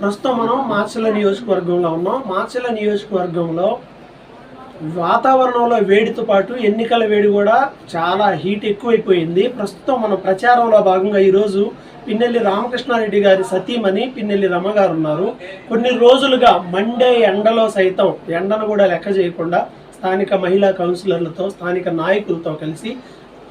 ప్రస్తుతం మనం మాచల నియోజకవర్గంలో ఉన్నాం. మాచల నియోజకవర్గంలో వాతావరణంలో వేడితో పాటు ఎన్నికల వేడి కూడా చాలా హీట్ ఎక్కువైపోయింది. ప్రస్తుతం మనం ప్రచారంలో భాగంగా ఈరోజు పిన్నెల్లి రామకృష్ణారెడ్డి గారి సతీమణి పిన్నెల్లి రమ గారు ఉన్నారు. కొన్ని రోజులుగా మండే ఎండలో సైతం ఎండను కూడా లెక్క చేయకుండా స్థానిక మహిళా కౌన్సిలర్లతో స్థానిక నాయకులతో కలిసి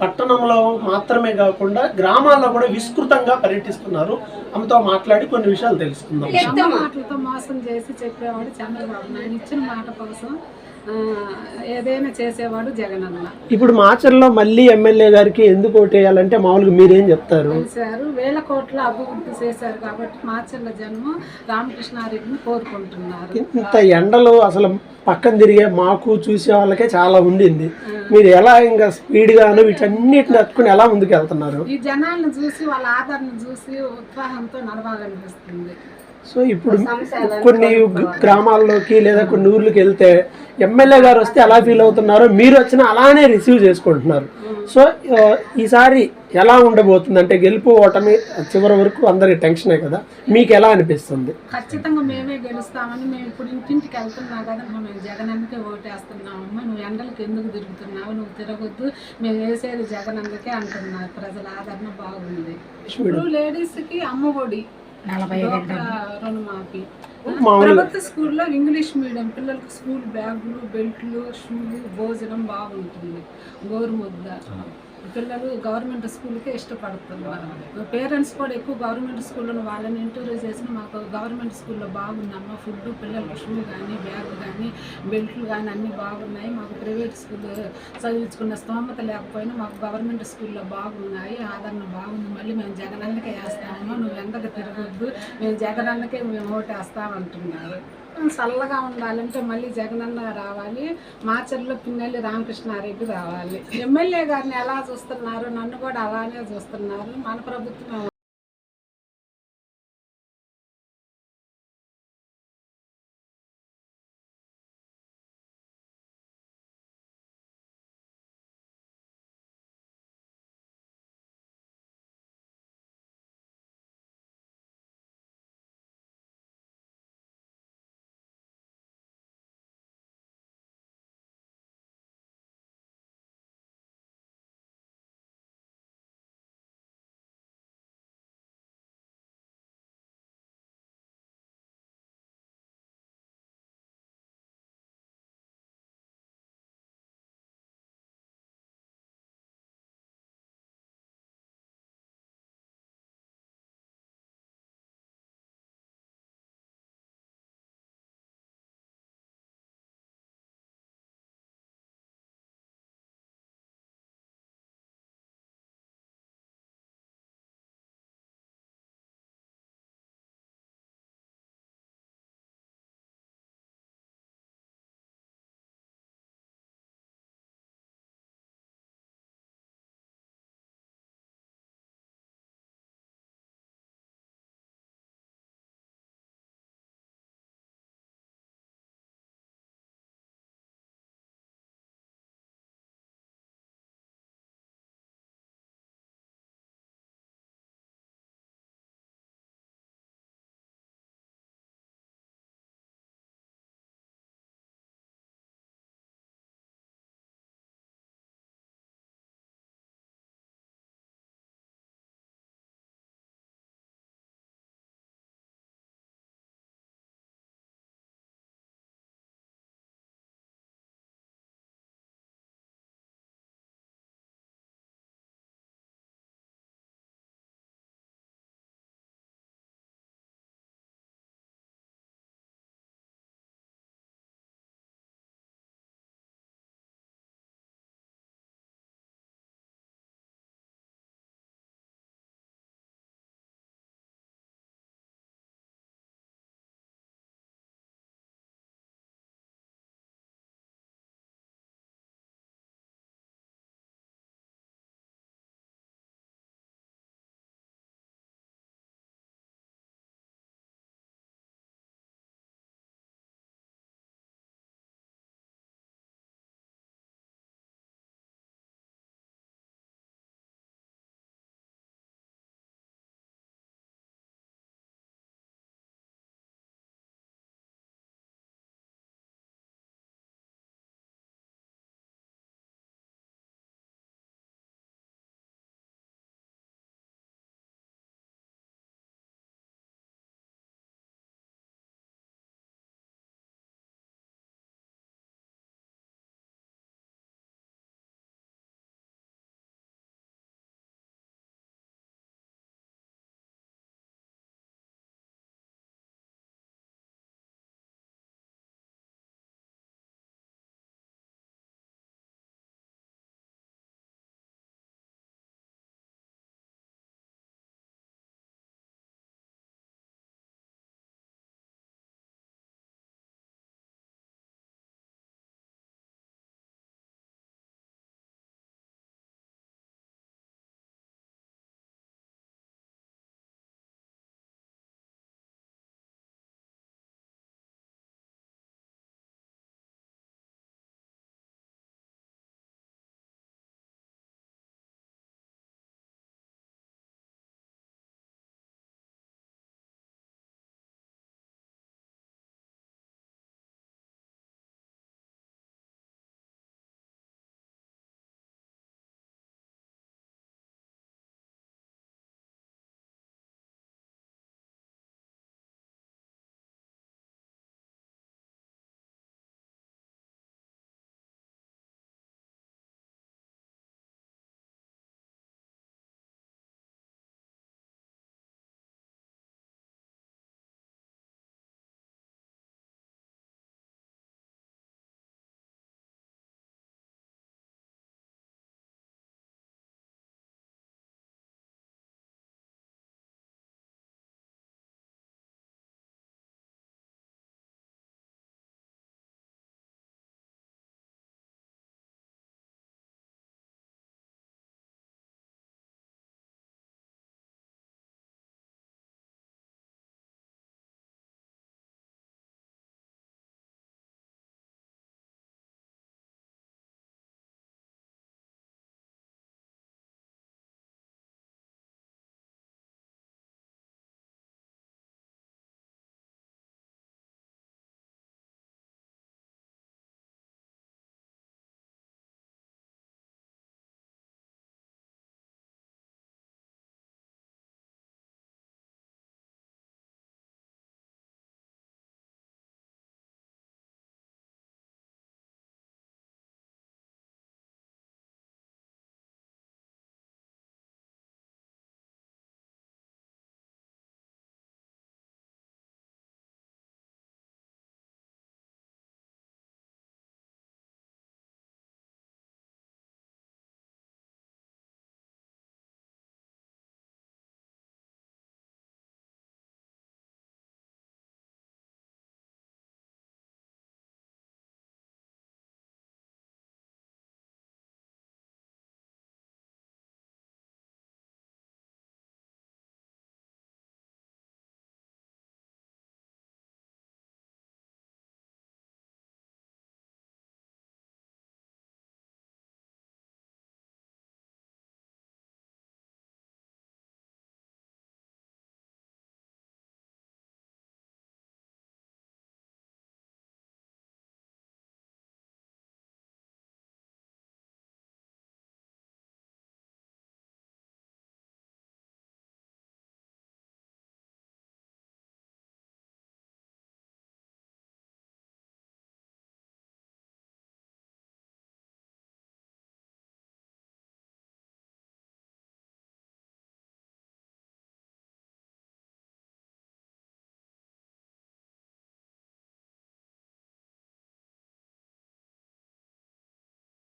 పట్టణంలో మాత్రమే కాకుండా గ్రామాల్లో కూడా విస్తృతంగా పర్యటిస్తున్నారు. ఆమెతో మాట్లాడి కొన్ని విషయాలు తెలుసుకుందాం. మాటలతో మోసం చేసి చెప్పేవాడు చంద్రబాబు నాయన ఇచ్చిన మాట కోసం ఏదైనా చేసేవాడు జగన్ అన్న ఇప్పుడు మాచర్లో మళ్ళీ ఎమ్మెల్యే గారికి ఎందుకు ఓటేయాలంటే మామూలుగా మీరేం చెప్తారు? చేశారు వేల కోట్ల అభివృద్ధి చేశారు కాబట్టి మార్చల్ల జన్మ రామకృష్ణారెడ్డిని కోరుకుంటున్నారు. ఇంత ఎండలు అసలు పక్కన తిరిగే మాకు చూసే వాళ్ళకే చాలా ఉండింది. మీరు ఎలా ఇంకా స్పీడ్గాను వీటన్నిటిని తట్టుకుని ఎలా ముందుకు వెళ్తున్నారు ఈ జనాలను చూసి వాళ్ళ ఆదరణ చూసి ఉత్సాహంతో నడవాలనిపిస్తుంది. సో ఇప్పుడు కొన్ని గ్రామాల్లోకి లేదా కొన్ని ఊర్లకి వెళ్తే ఎమ్మెల్యే గారు వస్తే ఎలా ఫీల్ అవుతున్నారో మీరు వచ్చినా అలానే రిసీవ్ చేసుకుంటున్నారు. సో ఈసారి ఎలా ఉండబోతుంది అంటే గెలుపు ఓటమి చివరి వరకు అందరికి టెన్షనే కదా. మీకు ఎలా అనిపిస్తుంది? ఖచ్చితంగా మేమే గెలుస్తామని మేము ఇప్పుడు ఇంటింటికి వెళ్తున్నాం కదా మేము జగనన్నకే ఓటేస్తున్నామమ్మా నువ్వు ఎండలకు ఎందుకు తిరుగుతున్నావు? నువ్వు తిరగొద్దు. మేము వేసేది జగనన్నకే అంటున్నారు. ప్రజల ఆదరణ బాగుంది. ఇప్పుడు లేడీస్కి అమ్మ ఒడి. డోక్రా రుణమాఫీ. ప్రభుత్వ స్కూల్లో ఇంగ్లీష్ మీడియం పిల్లలకు స్కూల్ బ్యాగులు బెల్ట్లు షూలు భోజనం బాగుంటుంది. గోరుముద్ద. పిల్లలు గవర్నమెంట్ స్కూల్కే ఇష్టపడుతున్నారు పేరెంట్స్ కూడా ఎక్కువ గవర్నమెంట్ స్కూల్లో వాళ్ళని ఎంకరేజ్ చేసిన మాకు గవర్నమెంట్ స్కూల్లో బాగుందమ్మా ఫుడ్ పిల్లల షూ కానీ బ్యాగ్ కానీ బెల్ట్లు కానీ అన్నీ బాగున్నాయి. మాకు ప్రైవేట్ స్కూల్ చదివించుకున్న స్తోమత లేకపోయినా మాకు గవర్నమెంట్ స్కూల్లో బాగున్నాయి. ఆదరణ బాగుంది. మళ్ళీ మేము జగనన్నకే వేస్తాము నువ్వు ఎంతకు తిరగద్దు. మేము జగనన్నకే మేము ఓటేస్తామంటున్నారు. చల్లగా ఉండాలంటే మళ్ళీ జగనన్న రావాలి. మా మాచర్లో పిన్నెల్లి రామకృష్ణారెడ్డి రావాలి. ఎమ్మెల్యే గారిని ఎలా చూస్తున్నారు? నన్ను కూడా అలానే చూస్తున్నారు. మన ప్రభుత్వం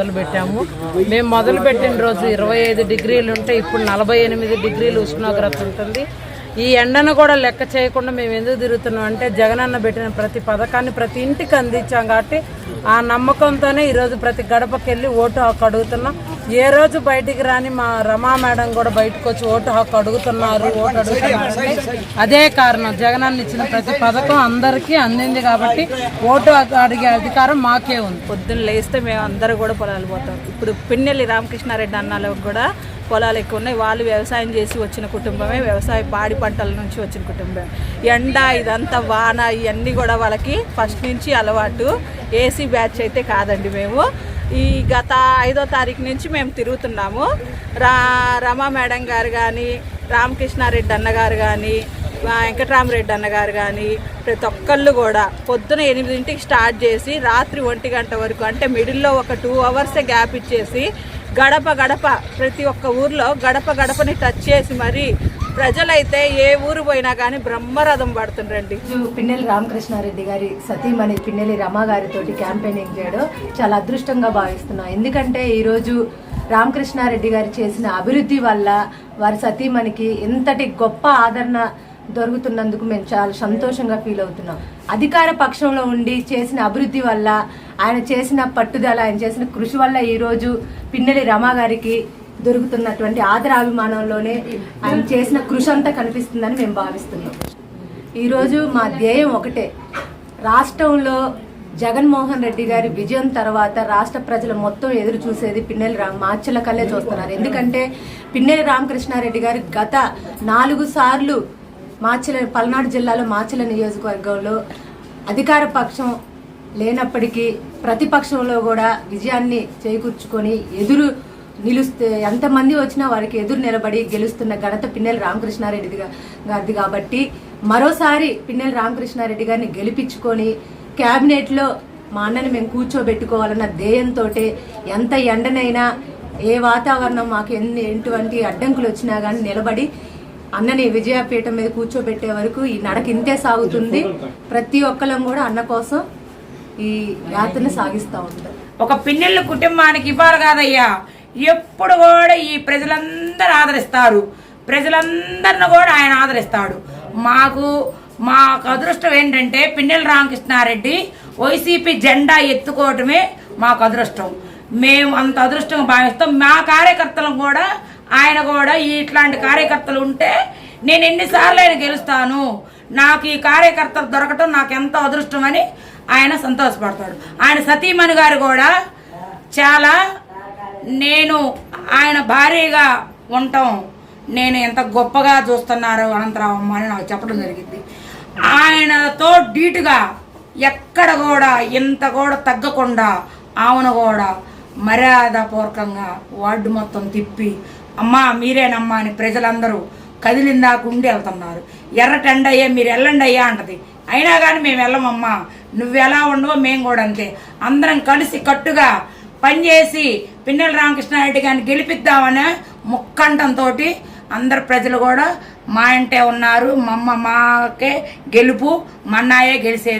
మొదలు పెట్టాము మేము మొదలు పెట్టిన రోజు ఇరవై ఐదు డిగ్రీలు ఉంటే ఇప్పుడు నలభై ఎనిమిది డిగ్రీలు ఉష్ణోగ్రత ఉంటుంది. ఈ ఎండను కూడా లెక్క చేయకుండా మేము ఎందుకు తిరుగుతున్నాం అంటే జగనన్న పెట్టిన ప్రతి పథకాన్ని ప్రతి ఇంటికి అందించాం కాబట్టి ఆ నమ్మకంతోనే ఈరోజు ప్రతి గడపకి వెళ్ళి ఓటు హక్కు అడుగుతున్నాం. ఏ రోజు బయటికి రాని మా రమా మేడం కూడా బయటకు వచ్చి ఓటు హక్కు అడుగుతున్నారు ఓటు అడుగుతున్నారు. అదే కారణం. జగనన్న ఇచ్చిన ప్రతి పథకం అందరికీ అందింది కాబట్టి ఓటు అడిగే అధికారం మాకే ఉంది. పొద్దున్న లేస్తే మేము అందరూ కూడా పొలాలు పోతాం. ఇప్పుడు పిన్నెల్లి రామకృష్ణారెడ్డి అన్నాలకు కూడా పొలాలు ఎక్కువ ఉన్నాయి. వాళ్ళు వ్యవసాయం చేసి వచ్చిన కుటుంబమే వ్యవసాయ పాడి పంటల నుంచి వచ్చిన కుటుంబమే. ఎండ ఇదంతా వాన ఇవన్నీ కూడా వాళ్ళకి ఫస్ట్ నుంచి అలవాటు. ఏసీ బ్యాచ్ అయితే కాదండి మేము. ఈ గత ఐదో తారీఖు నుంచి మేము తిరుగుతున్నాము. రా రమా మేడం గారు కానీ రామకృష్ణారెడ్డి అన్నగారు కానీ వెంకటరామరెడ్డి అన్నగారు కానీ ప్రతి ఒక్కళ్ళు కూడా పొద్దున ఎనిమిదింటికి స్టార్ట్ చేసి రాత్రి ఒంటి గంట వరకు అంటే మిడిల్లో ఒక టూ అవర్సే గ్యాప్ ఇచ్చేసి గడప గడప ప్రతి ఒక్క ఊర్లో గడప గడపని టచ్ చేసి మరి ప్రజలైతే ఏ ఊరు పోయినా కానీ బ్రహ్మరథం పడుతుండ్రండి. ఈరోజు పిన్నెల్లి రామకృష్ణారెడ్డి గారి సతీమణి పిన్నెల్లి రమా గారితో క్యాంపెయినింగ్ చేయడం చాలా అదృష్టంగా భావిస్తున్నాం. ఎందుకంటే ఈరోజు రామకృష్ణారెడ్డి గారు చేసిన అభివృద్ధి వల్ల వారి సతీమణికి ఇంతటి గొప్ప ఆదరణ దొరుకుతున్నందుకు మేము చాలా సంతోషంగా ఫీల్ అవుతున్నాం. అధికార పక్షంలో ఉండి చేసిన అభివృద్ధి వల్ల ఆయన చేసిన పట్టుదల ఆయన చేసిన కృషి వల్ల ఈరోజు పిన్నెలి రమా గారికి దొరుకుతున్నటువంటి ఆదరాభిమానంలోనే ఆయన చేసిన కృషి అంతా కనిపిస్తుందని మేము భావిస్తున్నాం. ఈరోజు మా ధ్యేయం ఒకటే. రాష్ట్రంలో జగన్మోహన్ రెడ్డి గారి విజయం తర్వాత రాష్ట్ర ప్రజలు మొత్తం ఎదురు చూసేది పిన్నెల రామ్. మాచల కళ్ళే చూస్తున్నారు. ఎందుకంటే పిన్నెల రామకృష్ణారెడ్డి గారు గత నాలుగు సార్లు మాచల పల్నాడు జిల్లాలో మాచల నియోజకవర్గంలో అధికార పక్షం లేనప్పటికీ ప్రతిపక్షంలో కూడా విజయాన్ని చేకూర్చుకొని ఎదురు నిలుస్తే ఎంతమంది వచ్చినా వారికి ఎదురు నిలబడి గెలుస్తున్న ఘనత పిన్నెల రామకృష్ణారెడ్డి గారిది కాబట్టి మరోసారి పిన్నెల రామకృష్ణారెడ్డి గారిని గెలిపించుకొని క్యాబినెట్లో మా అన్నని మేము కూర్చోబెట్టుకోవాలన్న ధ్యేయంతో ఎంత ఎండనైనా ఏ వాతావరణం మాకు ఎన్ని ఎటువంటి అడ్డంకులు వచ్చినా కానీ నిలబడి అన్నని విజయపీఠం మీద కూర్చోబెట్టే వరకు ఈ నడక ఇంతే సాగుతుంది. ప్రతి ఒక్కరం కూడా అన్న కోసం ఈ యాత్రను సాగిస్తూ ఉంటారు ఒక పిన్నెళ్ళ కుటుంబానికి ఇవ్వాలి కాదయ్యా. ఎప్పుడు కూడా ఈ ప్రజలందరూ ఆదరిస్తారు. ప్రజలందరిని కూడా ఆయన ఆదరిస్తాడు. మాకు మాకు అదృష్టం ఏంటంటే పిన్నెల రామకృష్ణారెడ్డి వైసీపీ జెండా ఎత్తుకోవటమే మాకు అదృష్టం. మేము అంత అదృష్టం భావిస్తాం. మా కార్యకర్తలను కూడా ఆయన కూడా ఇట్లాంటి కార్యకర్తలు ఉంటే నేను ఎన్నిసార్లు ఆయన గెలుస్తాను. నాకు ఈ కార్యకర్తలు దొరకటం నాకు ఎంతో అదృష్టం అని ఆయన సంతోషపడతాడు. ఆయన సతీమణి గారు కూడా చాలా నేను ఆయన భార్యగా ఉండటం నేను ఎంత గొప్పగా చూస్తున్నారు అనంతరామమ్మ అని నాకు చెప్పడం జరిగింది. ఆయనతో డీటుగా ఎక్కడ కూడా ఇంత కూడా తగ్గకుండా ఆమెను కూడా మర్యాదపూర్వకంగా వార్డు మొత్తం తిప్పి అమ్మా మీరేనమ్మా అని ప్రజలందరూ కదిలిందాకు ఉండి వెళ్తున్నారు. ఎర్రటెండ అయ్యా మీరు వెళ్ళండి అయ్యా అంటది. అయినా కానీ మేము వెళ్ళమమ్మా నువ్వు ఎలా ఉండవో మేము కూడా అంతే. అందరం కలిసి కట్టుగా పనిచేసి పిన్నెల రామకృష్ణారెడ్డి గారిని గెలిపిద్దామనే ముక్కంఠంతో అందరు ప్రజలు కూడా మా ఇంటే ఉన్నారు మమ్మ మాకే గెలుపు మన్నాయే గెలిచేది